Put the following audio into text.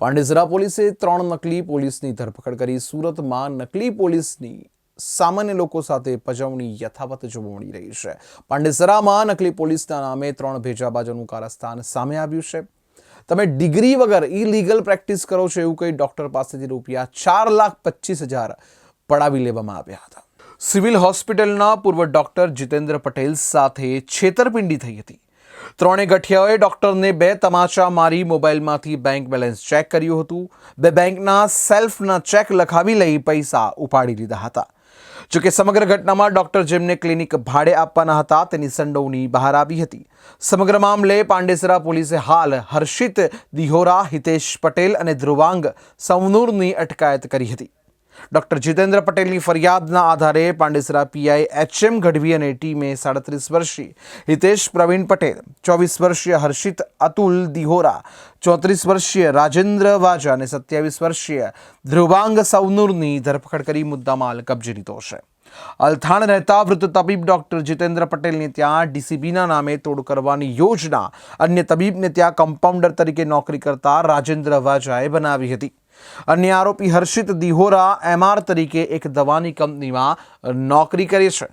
પાંડેસરા પોલીસે ત્રણ નકલી પોલીસની ધરપકડ કરી. સુરતમાં નકલી પોલીસની સામાન્ય લોકો સાથે પજવણી યથાવત જોવા મળી રહી છે. પાંડેસરામાં નકલી પોલીસના નામે ત્રણ ભેજાબાજોનું કારસ્થાન સામે આવ્યું છે. તમે ડિગ્રી વગર ઇલીગલ પ્રેક્ટિસ કરો છો એવું કહી ડોક્ટર પાસેથી રૂપિયા ચાર લાખ પચીસ હજાર પડાવી લેવામાં આવ્યા હતા. સિવિલ હોસ્પિટલના પૂર્વ ડોક્ટર જીતેન્દ્ર પટેલ સાથે છેતરપિંડી થઈ હતી. ત્રણે ગઠિયાઓએ ડોક્ટરને બે તમાચા મારી મોબાઈલમાંથી બેંક બેલેન્સ ચેક કર્યું હતું. બે બેંકના સેલ્ફના ચેક લખાવી લઈ પૈસા ઉપાડી લીધા હતા. જોકે સમગ્ર ઘટનામાં ડોક્ટર જેમને ક્લિનિક ભાડે આપવાના હતા, તેની સંડોવણી બહાર આવી હતી. સમગ્ર મામલે પાંડેસરા પોલીસે હાલ હર્ષિત દિહોરા, હિતેશ પટેલ અને ધ્રુવાંગ સૌનુરની અટકાયત કરી હતી. ડોક્ટર જીતેન્દ્ર પટેલની ફરિયાદના આધારે Pandesara PI H M Gadhvi અને ટીમે સાડત્રીસ વર્ષીય હિતેશ પ્રવીણ પટેલ, ચોવીસ વર્ષીય હર્ષિત અતુલ દિહોરા, ચોત્રીસ વર્ષીય રાજેન્દ્ર વાજા અને સત્યાવીસ વર્ષીય ધ્રુવાંગ સૌનુરની ધરપકડ કરી મુદ્દામાલ કબજે લીધો છે. અલથાણ રહેતા વૃદ્ધ તબીબ ડોક્ટર જીતેન્દ્ર પટેલને ત્યાં ડીસીબીના નામે તોડ કરવાની યોજના અન્ય તબીબને ત્યાં કમ્પાઉન્ડર તરીકે નોકરી કરતા રાજેન્દ્ર વાજાએ બનાવી હતી. અન્ય આરોપી હર્ષિત દિહોરા એમઆર તરીકે એક દવાની કંપનીમાં નોકરી કરે છે.